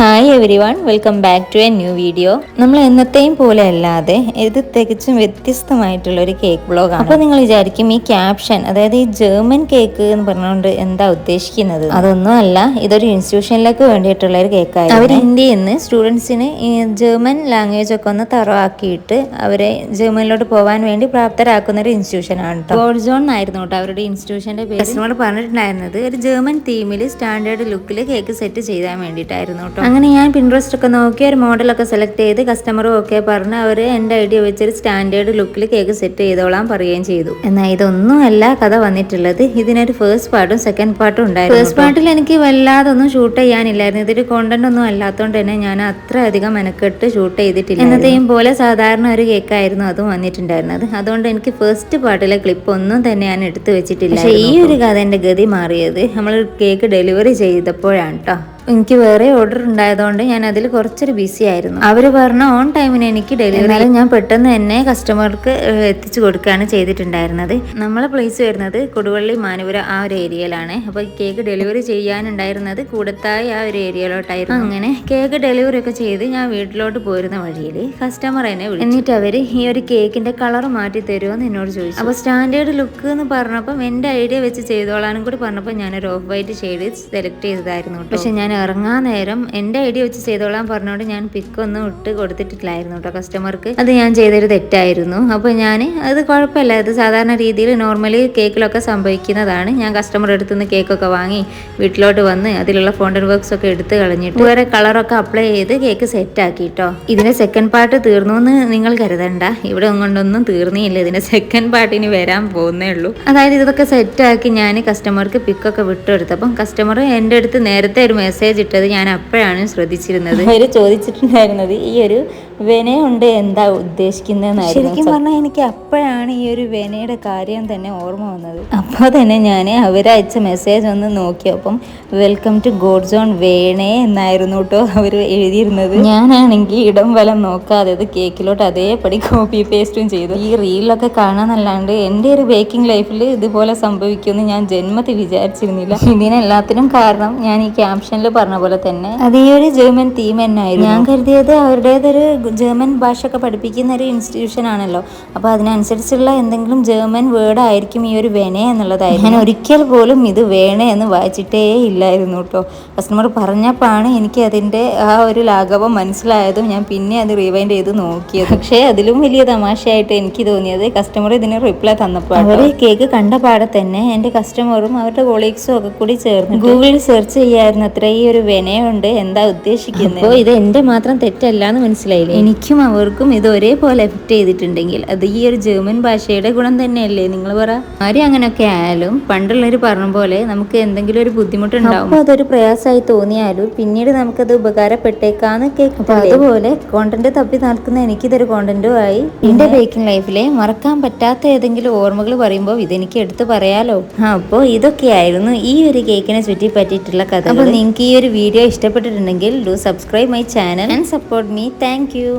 Hi everyone welcome back to a new video നമ്മൾ എന്നത്തെയും പോലെ അല്ലാതെ ഇത് തികച്ചും വ്യത്യസ്തമായിട്ടുള്ള ഒരു കേക്ക് ബ്ലോഗാണ് അപ്പോൾ നിങ്ങൾ വിചാരിക്കും ഈ ക്യാപ്ഷൻ അതായത് ഈ ജർമ്മൻ കേക്ക് എന്ന് പറഞ്ഞുകൊണ്ട് എന്താ ഉദ്ദേശിക്കുന്നത്? അതൊന്നും അല്ല ഇതൊരു ഇൻസ്റ്റിറ്റ്യൂഷനിലേക്ക് വേണ്ടിയിട്ടുള്ള ഒരു കേക്ക് കേക്കായിരുന്നു അവർ ഇന്ത്യയിൽ നിന്ന് സ്റ്റുഡൻസിന് ഈ ജർമ്മൻ ലാംഗ്വേജ് ഒക്കെ ഒന്ന് തറവാക്കിയിട്ട് അവരെ ജർമ്മനിലോട്ട് പോകാൻ വേണ്ടി പ്രാപ്തരാക്കുന്ന ഒരു ഇൻസ്റ്റിറ്റ്യൂഷൻ ആണ് കേട്ടോ ഗോൾഡ് സോൺ ആയിരുന്നു കേട്ടോ അവരുടെ ഇൻസ്റ്റിറ്റ്യൂഷന്റെ പേര്. പറഞ്ഞിട്ടുണ്ടായിരുന്നത് ഒരു ജർമ്മൻ തീമിൽ സ്റ്റാൻഡേർഡ് ലുക്കിൽ കേക്ക് സെറ്റ് ചെയ്യാൻ വേണ്ടിയിട്ടായിരുന്നു കേട്ടോ അങ്ങനെ ഞാൻ പിൻട്രസ്റ്റ് ഒക്കെ നോക്കി ഒരു മോഡലൊക്കെ സെലക്ട് ചെയ്ത് കസ്റ്റമറും ഒക്കെ പറഞ്ഞ് അവർ എന്റെ ഐഡിയ വെച്ചൊരു സ്റ്റാൻഡേർഡ് ലുക്കിൽ കേക്ക് സെറ്റ് ചെയ്തോളാം പറയുകയും ചെയ്തു. എന്നാൽ ഇതൊന്നും അല്ല കഥ വന്നിട്ടുള്ളത്. ഇതിനൊരു ഫേസ്റ്റ് പാർട്ടും സെക്കൻഡ് പാർട്ടും ഉണ്ടായിരുന്നു ഫേസ്റ്റ് പാർട്ടിൽ എനിക്ക് വല്ലാതൊന്നും ഷൂട്ട് ചെയ്യാനില്ലായിരുന്നു. ഇതൊരു കോണ്ടന്റ് ഒന്നും അല്ലാത്തതുകൊണ്ട് തന്നെ ഞാൻ അത്ര അധികം മെനക്കെട്ട് ഷൂട്ട് ചെയ്തിട്ടില്ല എന്നത്തെയും പോലെ സാധാരണ ഒരു കേക്കായിരുന്നു അതും വന്നിട്ടുണ്ടായിരുന്നത്. അതുകൊണ്ട് എനിക്ക് ഫസ്റ്റ് പാർട്ടിലെ ക്ലിപ്പ് ഒന്നും തന്നെ ഞാൻ എടുത്തു വെച്ചിട്ടില്ല പക്ഷേ ഈ ഒരു കഥ എന്റെ ഗതി മാറിയത്. നമ്മൾ കേക്ക് ഡെലിവറി ചെയ്തപ്പോഴാണ് കേട്ടോ. എനിക്ക് വേറെ ഓർഡർ ഉണ്ടായതുകൊണ്ട് ഞാൻ അതിൽ കുറച്ചൊരു ബിസി ആയിരുന്നു. അവർ പറഞ്ഞ ഓൺ ടൈമിന് എനിക്ക് ഡെലിവറി ഞാൻ പെട്ടെന്ന് തന്നെ കസ്റ്റമർക്ക് എത്തിച്ചു കൊടുക്കുകയാണ് ചെയ്തിട്ടുണ്ടായിരുന്നത്. നമ്മളെ പ്ലേസ് വരുന്നത് കൊടുവള്ളി മാനുപുര ആ ഒരു ഏരിയയിലാണ് അപ്പോൾ കേക്ക് ഡെലിവറി ചെയ്യാനുണ്ടായിരുന്നത് കൂടത്തായി ആ ഒരു ഏരിയയിലോട്ടായിരുന്നു അങ്ങനെ കേക്ക് ഡെലിവറി ഒക്കെ ചെയ്ത് ഞാൻ വീട്ടിലോട്ട് പോരുന്ന വഴിയിൽ കസ്റ്റമർ എന്നെ വിളിച്ചു. എന്നിട്ട് അവർ ഈ ഒരു കേക്കിന്റെ കളർ മാറ്റി തരുമോ എന്നോട് ചോദിച്ചു. അപ്പോൾ സ്റ്റാൻഡേർഡ് ലുക്ക് എന്ന് പറഞ്ഞപ്പം എന്റെ ഐഡിയ വെച്ച് ചെയ്തോളാനും കൂടി പറഞ്ഞപ്പോൾ ഞാനൊരു ഓഫ് വൈറ്റ് ഷെയ്ഡ് സെലക്ട് ചെയ്തതായിരുന്നു പക്ഷെ ഞാൻ ഇറങ്ങാൻ നേരം എന്റെ ഐഡിയ വെച്ച് ചെയ്തോളാൻ പറഞ്ഞുകൊണ്ട് ഞാൻ പിക്കൊന്നും ഇട്ട് കൊടുത്തിട്ടില്ലായിരുന്നു കേട്ടോ കസ്റ്റമർക്ക് അത് ഞാൻ ചെയ്തൊരു തെറ്റായിരുന്നു. അപ്പോൾ ഞാൻ അത് കുഴപ്പമില്ല. അത് സാധാരണ രീതിയിൽ നോർമലി കേക്കിലൊക്കെ സംഭവിക്കുന്നതാണ്. ഞാൻ കസ്റ്റമർ അടുത്ത് നിന്ന് കേക്കൊക്കെ വാങ്ങി വീട്ടിലോട്ട് വന്ന് അതിലുള്ള ഫോണ്ടൻ വർക്ക്സ് ഒക്കെ എടുത്ത് കളഞ്ഞിട്ട് വേറെ കളറൊക്കെ അപ്ലൈ ചെയ്ത് കേക്ക് സെറ്റ് ആക്കി കേട്ടോ ഇതിന്റെ സെക്കൻഡ് പാർട്ട് തീർന്നു എന്ന് നിങ്ങൾ കരുതണ്ട. ഇവിടെ കൊണ്ടൊന്നും തീർന്നില്ല. ഇതിന്റെ സെക്കൻഡ് പാർട്ട് ഇനി വരാൻ പോകുന്നേ ഉള്ളൂ. അതായത് ഇതൊക്കെ സെറ്റ് ആക്കി ഞാൻ കസ്റ്റമർക്ക് പിക്കൊക്കെ വിട്ടുകൊടുത്തപ്പം കസ്റ്റമർ എന്റെ അടുത്ത് നേരത്തെ ഒരു മെസ്സേജ് ഇട്ടത് ഞാൻ അപ്പോഴാണ് ശ്രദ്ധിച്ചിരുന്നത്. അവർ ചോദിച്ചിട്ടുണ്ടായിരുന്നത് ഈ ഒരു വെനയുണ്ട് എന്താ ഉദ്ദേശിക്കുന്നതെന്നായിരുന്നു? ശരിക്കും പറഞ്ഞാൽ എനിക്ക് അപ്പോഴാണ് ഈ ഒരു വെനയുടെ കാര്യം തന്നെ ഓർമ്മ വന്നത്. അപ്പോൾ തന്നെ ഞാൻ അവരയച്ച മെസ്സേജ് ഒന്ന് നോക്കിയപ്പം വെൽക്കം ടു ഗോഡ് സോൺ വേണേ എന്നായിരുന്നു കേട്ടോ അവർ എഴുതിയിരുന്നത്. ഞാനാണെങ്കിൽ ഇടം വലം നോക്കാതെ അത് കേക്കിലോട്ട് അതേപടി കോപ്പി പേസ്റ്റും ചെയ്തു. ഈ റീലൊക്കെ കാണാന്നല്ലാണ്ട് എന്റെ ഒരു ബേക്കിംഗ് ലൈഫിൽ ഇതുപോലെ സംഭവിക്കുമെന്ന് ഞാൻ ജന്മത്തിൽ വിചാരിച്ചിരുന്നില്ല. ഇതിനെല്ലാത്തിനും കാരണം ഞാൻ ഈ ക്യാപ്ഷനിൽ പറഞ്ഞ പോലെ തന്നെ അത് ഈ ഒരു ജർമ്മൻ തീം തന്നെയായിരുന്നു. ഞാൻ കരുതിയത് അവരുടേതൊരു ജർമ്മൻ ഭാഷ ഒക്കെ പഠിപ്പിക്കുന്ന ഒരു ഇൻസ്റ്റിറ്റ്യൂഷൻ ആണല്ലോ. അപ്പോൾ അതിനനുസരിച്ചുള്ള എന്തെങ്കിലും ജർമ്മൻ വേർഡ് ആയിരിക്കും ഈ ഒരു വെനെ എന്നുള്ളതായിരുന്നു. ഞാൻ ഒരിക്കൽ പോലും ഇത് വേണേ എന്ന് വായിച്ചിട്ടേ ഇല്ലായിരുന്നു കേട്ടോ. കസ്റ്റമർ പറഞ്ഞപ്പോഴാണ് എനിക്ക് അതിന്റെ ആ ഒരു ലാഘവം മനസ്സിലായതും ഞാൻ പിന്നെ അത് റിവൈൻഡ് ചെയ്ത് നോക്കിയത്. പക്ഷേ അതിലും വലിയ തമാശയായിട്ട് എനിക്ക് തോന്നിയത് കസ്റ്റമർ ഇതിന് റിപ്ലൈ തന്നപ്പോൾ അവർ കേക്ക് കണ്ട പാടെ തന്നെ എന്റെ കസ്റ്റമറും അവരുടെ കൊളീഗ്സും ഒക്കെ കൂടി ചേർന്ന് ഗൂഗിളിൽ സെർച്ച് ചെയ്യായിരുന്നു അത്ര ഈ ഒരു വിനയുണ്ട്. എന്താ ഉദ്ദേശിക്കുന്നത് അപ്പോൾ ഇത് എന്റെ മാത്രം തെറ്റല്ല എന്ന് മനസ്സിലായില്ലേ? എനിക്കും അവർക്കും ഇത് ഒരേപോലെ എഫക്ട് ചെയ്തിട്ടുണ്ടെങ്കിൽ അത് ഈ ഒരു ജർമ്മൻ ഭാഷയുടെ ഗുണം തന്നെയല്ലേ? നിങ്ങൾ പറ. ആരും അങ്ങനെയൊക്കെ ആയാലും പണ്ടുള്ളവർ പറഞ്ഞ പോലെ നമുക്ക് എന്തെങ്കിലും ഒരു ബുദ്ധിമുട്ടുണ്ടാവും. അപ്പോൾ അതൊരു പ്രയാസമായി തോന്നിയാലും പിന്നീട് നമുക്കത് ഉപകാരപ്പെട്ടേക്കാന്ന് കേൾക്കും അതുപോലെ കോണ്ടന്റ് തപ്പി നടക്കുന്ന എനിക്കിതൊരു കോണ്ടന്റും ആയി. എന്റെ ബേക്കിംഗ് ലൈഫിലെ മറക്കാൻ പറ്റാത്ത ഏതെങ്കിലും ഓർമ്മകൾ പറയുമ്പോൾ ഇതെനിക്ക് എടുത്തു പറയാലോ? അപ്പോൾ ഇതൊക്കെയായിരുന്നു ഈ ഒരു കേക്കിനെ ചുറ്റി പറ്റിയിട്ടുള്ള കഥ അപ്പോൾ നിങ്ങൾക്ക് ഈ ഒരു വീഡിയോ ഇഷ്ടപ്പെട്ടിട്ടുണ്ടെങ്കിൽ do subscribe my channel and support me thank you